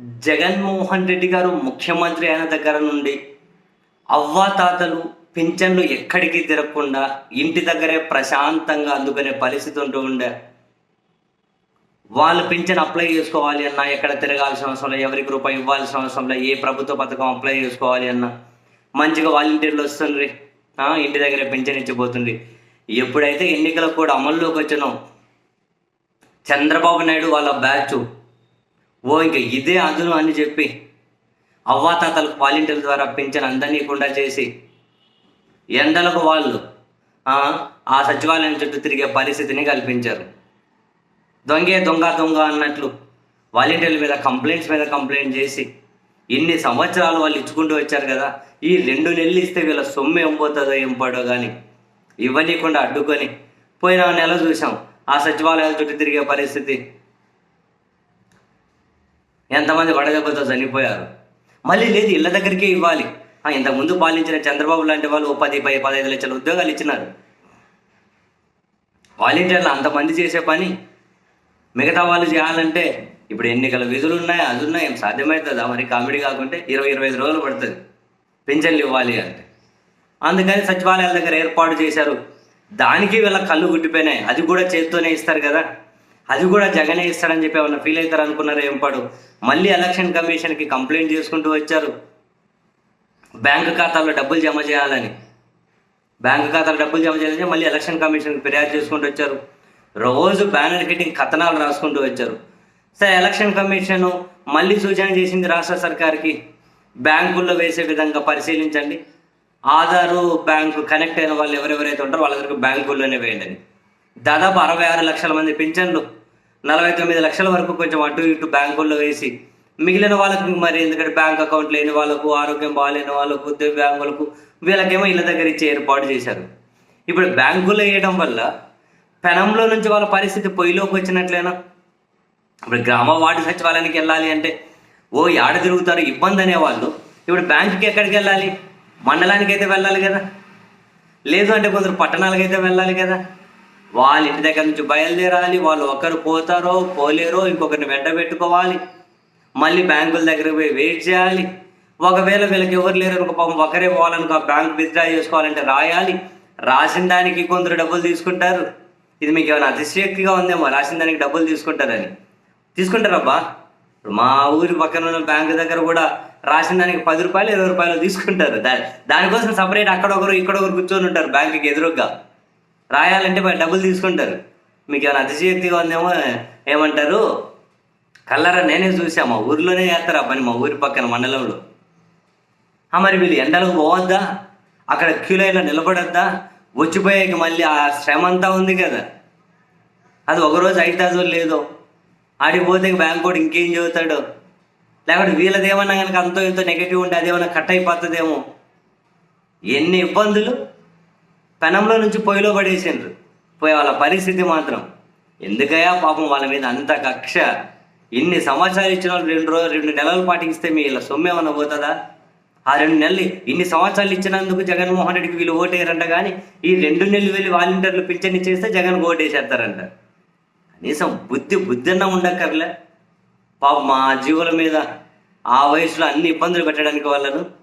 జగన్మోహన్ రెడ్డి గారు ముఖ్యమంత్రి అయిన దగ్గర నుండి అవ్వాతాతలు పింఛన్లు ఎక్కడికి తిరగకుండా ఇంటి దగ్గరే ప్రశాంతంగా అందుకునే పరిస్థితి ఉంటూ ఉండే. వాళ్ళు పింఛన్ అప్లై చేసుకోవాలి అన్నా ఎక్కడ తిరగాల్సిన అవసరం లేదు ఎవరికి రూపాయి ఇవ్వాల్సిన అవసరం లేదు ఏ ప్రభుత్వ పథకం అప్లై చేసుకోవాలి అన్నా. మంచిగా వాలంటీర్లు వస్తుండ్రి. ఇంటి దగ్గరే పింఛన్ ఇచ్చిపోతుంది ఎప్పుడైతే ఎన్నికలకు కూడా అమల్లోకి వచ్చినో చంద్రబాబు నాయుడు వాళ్ళ బ్యాచ్ ఓ ఇంక ఇదే అదును అని చెప్పి అవ్వాతాతలకు వాలంటీర్ల ద్వారా పింఛన్ అందనీయకుండా చేసి ఎండలకు వాళ్ళు ఆ, ఆ సచివాలయం చుట్టూ తిరిగే పరిస్థితిని కల్పించారు. దొంగే దొంగ దొంగ అన్నట్లు వాలంటీర్ల మీద కంప్లైంట్స్ మీద కంప్లైంట్ చేసి ఇన్ని సంవత్సరాలు వాళ్ళు ఇచ్చుకుంటూ వచ్చారు కదా ఈ రెండు నెలలు ఇస్తే వీళ్ళ సొమ్ము ఏం పోతుందో ఏం పడో కానీ ఇవ్వనీయకుండా అడ్డుకొని పోయిన నెల చూసాం ఆ సచివాలయాల చుట్టూ తిరిగే పరిస్థితి ఎంతమంది వడదెబ్బతో చనిపోయారు? మళ్ళీ లేదు ఇళ్ళ దగ్గరికే ఇవ్వాలి. ఇంతకుముందు పాలించిన చంద్రబాబు లాంటి వాళ్ళు ఓ పది పై పదహైదు లక్షల ఉద్యోగాలు ఇచ్చినారు. వాలంటీర్లు అంతమంది చేసే పని. మిగతా వాళ్ళు చేయాలంటే ఇప్పుడు ఎన్నికల విధులు ఉన్నాయి అది ఉన్నాయి ఏం సాధ్యమవుతుందా మరి కామెడీ కాకుంటే ఇరవై ఇరవై ఐదు రోజులు పడుతుంది. పింఛన్లు ఇవ్వాలి అంటే. అందుకని సచివాలయాల దగ్గర ఏర్పాటు చేశారు. దానికి వీళ్ళ కళ్ళు గుట్టిపోయినాయి. అది కూడా చేత్తోనే ఇస్తారు కదా. అది కూడా జగనే ఇస్తాడని చెప్పి ఏమన్నా ఫీల్ అవుతారు అనుకున్నారు? ఏంపాడు మళ్ళీ ఎలక్షన్ కమిషన్కి కంప్లైంట్ చేసుకుంటూ వచ్చారు. బ్యాంకు ఖాతాలో డబ్బులు జమ చేయాలని. బ్యాంకు ఖాతాలో డబ్బులు జమ చేయాలని మళ్ళీ ఎలక్షన్ కమిషన్కి ఫిర్యాదు చేసుకుంటూ వచ్చారు. రోజు బ్యానర్ కిటింగ్ కథనాలు రాసుకుంటూ వచ్చారు. సరే ఎలక్షన్ కమిషన్ మళ్ళీ సూచన చేసింది రాష్ట్ర సర్కార్కి. బ్యాంకుల్లో వేసే విధంగా పరిశీలించండి. ఆధారు బ్యాంకు కనెక్ట్ అయిన వాళ్ళు ఎవరెవరైతే ఉంటారో వాళ్ళ బ్యాంకుల్లోనే వేయండి అని. దాదాపు అరవై ఆరు లక్షల మంది పింఛన్లు నలభై తొమ్మిది లక్షల వరకు కొంచెం అటు ఇటు బ్యాంకుల్లో వేసి మిగిలిన వాళ్ళకి మరి ఎందుకంటే బ్యాంక్ అకౌంట్ లేని వాళ్ళకు ఆరోగ్యం బాగాలేని వాళ్ళకు దివ్యాంగులకు వీళ్ళకేమో ఇళ్ళ దగ్గర ఇచ్చే ఏర్పాటు చేశారు. ఇప్పుడు బ్యాంకుల్లో వేయడం వల్ల పెనంలో నుంచి వాళ్ళ పరిస్థితి పొయ్యిలోకి వచ్చినట్లేనా? ఇప్పుడు గ్రామ వార్డు సచివాలయానికి వెళ్ళాలి అంటే ఓ ఆడ తిరుగుతారు ఇబ్బంది అనేవాళ్ళు. ఇప్పుడు బ్యాంకుకి ఎక్కడికి వెళ్ళాలి? మండలానికి అయితే వెళ్ళాలి కదా. లేదు అంటే కొందరు పట్టణాలకు అయితే వెళ్ళాలి కదా. వాళ్ళ ఇంటి దగ్గర నుంచి బయలుదేరాలి వాళ్ళు ఒకరు పోతారో పోలేరో ఇంకొకరిని వెంట పెట్టుకోవాలి. మళ్ళీ బ్యాంకుల దగ్గర పోయి వెయిట్ చేయాలి. ఒకవేళ వీళ్ళకి ఎవరు లేరు అనుకో పాపం ఒకరే పోవాలనుకో ఆ బ్యాంక్ విత్డ్రా చేసుకోవాలంటే రాయాలి. రాసిన దానికి కొందరు డబ్బులు తీసుకుంటారు. ఇది మీకు ఏమైనా అతిశయోక్తిగా ఉందేమో రాసిన దానికి డబ్బులు తీసుకుంటారని. తీసుకుంటారబ్బా. మా ఊరి పక్కన ఉన్న బ్యాంకు దగ్గర కూడా రాసిన దానికి పది రూపాయలు ఇరవై రూపాయలు తీసుకుంటారు. దా దానికోసం సపరేట్ అక్కడ ఒకరు ఇక్కడ ఒకరు కూర్చొని ఉంటారు బ్యాంకుకి ఎదురుగ్గా రాయాలంటే మరి డబ్బులు తీసుకుంటారు. మీకు ఏమైనా అతిశయోక్తిగా ఉందేమో ఏమంటారు? కల్లరా నేనే చూసా మా ఊర్లోనే చేస్తారు ఆ పని మా ఊరి పక్కన మండలంలో. ఆ మరి వీళ్ళు ఎండలకు పోవద్దా? అక్కడ క్యూ నిలబడద్దా? వచ్చిపోయాక మళ్ళీ ఆ శ్రమ అంతా ఉంది కదా. అది ఒకరోజు అవుతుందో లేదో. ఆడికి పోతే బ్యాంక్ ఇంకేం చదువుతాడు లేకపోతే వీళ్ళది ఏమన్నా కనుక అంతో ఇంతో నెగిటివ్ ఉంటే అదేమన్నా కట్ అయిపోతుందేమో? ఎన్ని ఇబ్బందులు? పెనంలో నుంచి పొయ్యిలో పడేసిండ్రు. పోయి వాళ్ళ పరిస్థితి మాత్రం ఎందుకయ్యా పాపం వాళ్ళ మీద అంత కక్ష? ఇన్ని సంవత్సరాలు ఇచ్చిన వాళ్ళు రెండు రోజులు రెండు నెలలు పాటిస్తే మీ ఇలా సొమ్ము ఏమన్నా పోతుందా? ఆ రెండు నెలలు ఇన్ని సంవత్సరాలు ఇచ్చినందుకు జగన్మోహన్ రెడ్డికి వీళ్ళు ఓటేయరంట కానీ ఈ రెండు నెలలు వెళ్ళి వాలంటీర్లు పింఛన్ ఇచ్చేస్తే జగన్ ఓటేసేస్తారంట. కనీసం బుద్ధి బుద్ధిన్న ఉండక్కర్లే. పాపం మా జీవుల మీద ఆ వయసులో అన్ని ఇబ్బందులు పెట్టడానికి వాళ్ళను